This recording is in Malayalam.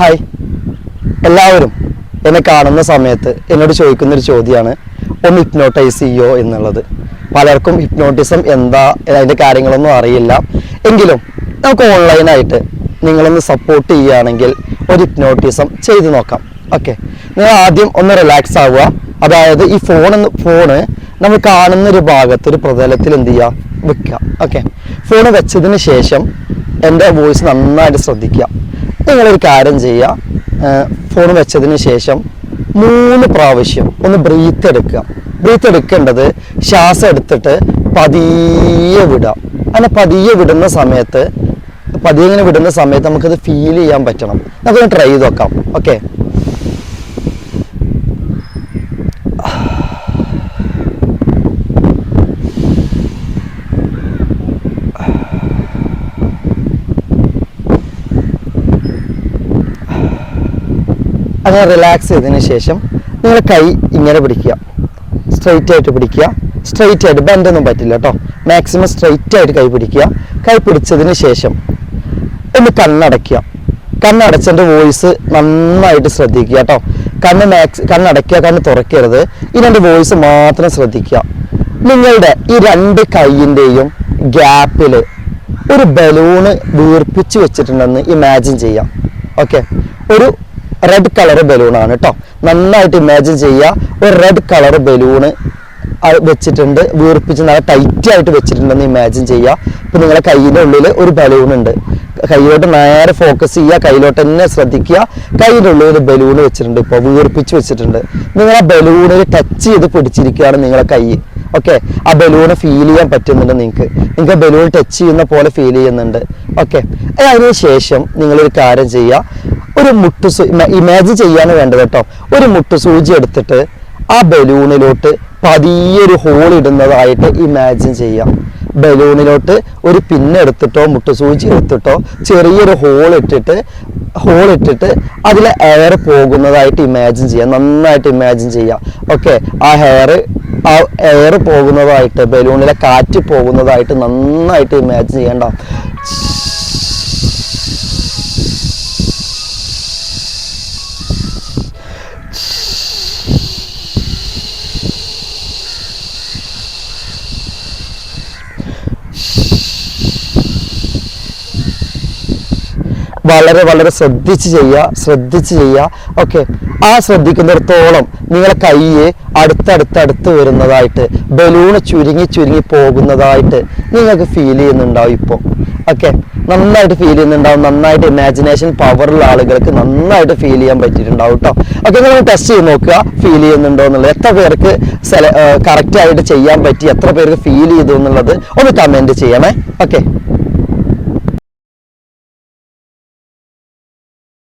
ഹായ് എല്ലാവരും എന്നെ കാണുന്ന സമയത്ത് എന്നോട് ചോദിക്കുന്ന ഒരു ചോദ്യമാണ് ഒന്ന് ഹിപ്നോട്ടൈസ് ചെയ്യോ എന്നുള്ളത്. പലർക്കും ഹിപ്നോട്ടിസം എന്താ അതിന്റെ കാര്യങ്ങളൊന്നും അറിയില്ല. എങ്കിലും നമുക്ക് ഓൺലൈനായിട്ട് നിങ്ങളൊന്ന് സപ്പോർട്ട് ചെയ്യുകയാണെങ്കിൽ ഒരു ഹിപ്നോട്ടിസം ചെയ്ത് നോക്കാം. ഓക്കെ നിങ്ങൾ ആദ്യം ഒന്ന് റിലാക്സ് ആവുക. അതായത് ഈ ഫോൺ ഫോണ് നമ്മൾ കാണുന്ന ഒരു ഭാഗത്ത് ഒരു പ്രതലത്തിൽ എന്ത് ചെയ്യുക? വെക്കുക. ഓക്കെ ഫോൺ വെച്ചതിന് ശേഷം എന്റെ വോയിസ് നന്നായിട്ട് ശ്രദ്ധിക്കുക. നിങ്ങളൊരു കാര്യം ചെയ്യുക. ഫോൺ വെച്ചതിന് ശേഷം മൂന്ന് പ്രാവശ്യം ഒന്ന് ബ്രീത്ത് എടുക്കുക. ബ്രീത്ത് എടുക്കേണ്ടത് ശ്വാസം എടുത്തിട്ട് പതിയെ വിടുക. അങ്ങനെ പതിയെ വിടുന്ന സമയത്ത് പതിയെ ഇങ്ങനെ വിടുന്ന സമയത്ത് നമുക്കത് ഫീൽ ചെയ്യാൻ പറ്റണം. നമുക്കൊന്ന് ട്രൈ ചെയ്ത് നോക്കാം. ഓക്കെ അങ്ങനെ റിലാക്സ് ചെയ്തതിന് ശേഷം നിങ്ങൾ കൈ ഇങ്ങനെ പിടിക്കുക. സ്ട്രെയിറ്റ് ആയിട്ട് പിടിക്കുക. സ്ട്രെയിറ്റ് ആയിട്ട് ബെൻഡൊന്നും പറ്റില്ല കേട്ടോ മാക്സിമം സ്ട്രെയിറ്റ് ആയിട്ട് കൈ പിടിക്കുക. കൈ പിടിച്ചതിന് ശേഷം ഒന്ന് കണ്ണടയ്ക്കുക. കണ്ണടച്ചതിന്റെ വോയിസ് നന്നായിട്ട് ശ്രദ്ധിക്കുക കേട്ടോ കണ്ണ് മാക്സ് കണ്ണടയ്ക്കുക കണ്ണ് തുറക്കരുത്. ഇതിന്റെ വോയിസ് മാത്രം ശ്രദ്ധിക്കുക. നിങ്ങളുടെ ഈ രണ്ട് കൈയിന്റെയും ഗ്യാപ്പിൽ ഒരു ബലൂണ് വീർപ്പിച്ച് വെച്ചിട്ടുണ്ടെന്ന് ഇമാജിൻ ചെയ്യാം. ഓക്കെ ഒരു റെഡ് കളർ ബലൂണാണ് കേട്ടോ നന്നായിട്ട് ഇമാജിൻ ചെയ്യുക ഒരു റെഡ് കളർ ബലൂണ് വെച്ചിട്ടുണ്ട്. വീർപ്പിച്ച് നല്ല ടൈറ്റ് ആയിട്ട് വെച്ചിട്ടുണ്ടെന്ന് ഇമാജിൻ ചെയ്യുക ഇപ്പം നിങ്ങളെ കയ്യിന്റെ ഉള്ളിൽ ഒരു ബലൂൺ ഉണ്ട്. കയ്യിലോട്ട് നേരെ ഫോക്കസ് ചെയ്യുക കയ്യിലോട്ട് തന്നെ ശ്രദ്ധിക്കുക. കയ്യിന്റെ ഉള്ളിൽ ഒരു ബലൂൺ വെച്ചിട്ടുണ്ട് ഇപ്പോൾ വീർപ്പിച്ച് വെച്ചിട്ടുണ്ട്. നിങ്ങൾ ആ ബലൂണിൽ ടച്ച് ചെയ്ത് പിടിച്ചിരിക്കുകയാണ് നിങ്ങളെ കൈ ഓക്കെ ആ ബലൂണ് ഫീൽ ചെയ്യാൻ പറ്റുന്നുണ്ട് നിങ്ങൾക്ക്. നിങ്ങൾക്ക് ബലൂൺ ടച്ച് ചെയ്യുന്ന പോലെ ഫീൽ ചെയ്യുന്നുണ്ട്. ഓക്കെ അതിന് ശേഷം നിങ്ങളൊരു കാര്യം ചെയ്യുക. ഒരു മുട്ടു ഇമാജിൻ ചെയ്യാണ് വേണ്ടത് കേട്ടോ. ഒരു മുട്ടു സൂചി എടുത്തിട്ട് ആ ബലൂണിലോട്ട് പതിയെ ഒരു ഹോൾ ഇടുന്നതായിട്ട് ഇമാജിൻ ചെയ്യാം ബലൂണിലോട്ട് ഒരു പിന്നെടുത്തിട്ടോ മുട്ടുസൂചി എടുത്തിട്ടോ ചെറിയൊരു ഹോൾ ഇട്ടിട്ട് ഹോൾ ഇട്ടിട്ട് അതിൽ എയർ പോകുന്നതായിട്ട് ഇമാജിൻ ചെയ്യാം നന്നായിട്ട് ഇമാജിൻ ചെയ്യാം ഓക്കെ ആ ഹെയർ ആ എയർ പോകുന്നതായിട്ട് ബലൂണിലെ കാറ്റ് പോകുന്നതായിട്ട് നന്നായിട്ട് ഇമാജിൻ ചെയ്യണ്ട. വളരെ വളരെ ശ്രദ്ധിച്ച് ചെയ്യുക ശ്രദ്ധിച്ച് ചെയ്യുക. ഓക്കെ ആ ശ്രദ്ധിക്കുന്നിടത്തോളം നിങ്ങളെ കൈയെ അടുത്തടുത്തടുത്ത് വരുന്നതായിട്ട് ബലൂണ് ചുരുങ്ങി ചുരുങ്ങി പോകുന്നതായിട്ട് നിങ്ങൾക്ക് ഫീൽ ചെയ്യുന്നുണ്ടാവും ഇപ്പോൾ ഓക്കെ നന്നായിട്ട് ഫീൽ ചെയ്യുന്നുണ്ടാവും. നന്നായിട്ട് ഇമാജിനേഷൻ പവറുള്ള ആളുകൾക്ക് നന്നായിട്ട് ഫീൽ ചെയ്യാൻ പറ്റിയിട്ടുണ്ടാവും കേട്ടോ ഓക്കെ നിങ്ങൾ ടെസ്റ്റ് ചെയ്ത് നോക്കുക. ഫീൽ ചെയ്യുന്നുണ്ടോ എന്നുള്ളത്. എത്ര പേർക്ക് കറക്റ്റ് ആയിട്ട് ചെയ്യാൻ പറ്റി? എത്ര പേർക്ക് ഫീൽ ചെയ്തു എന്നുള്ളത്? ഒന്ന് കമന്റ് ചെയ്യണേ. ഓക്കെ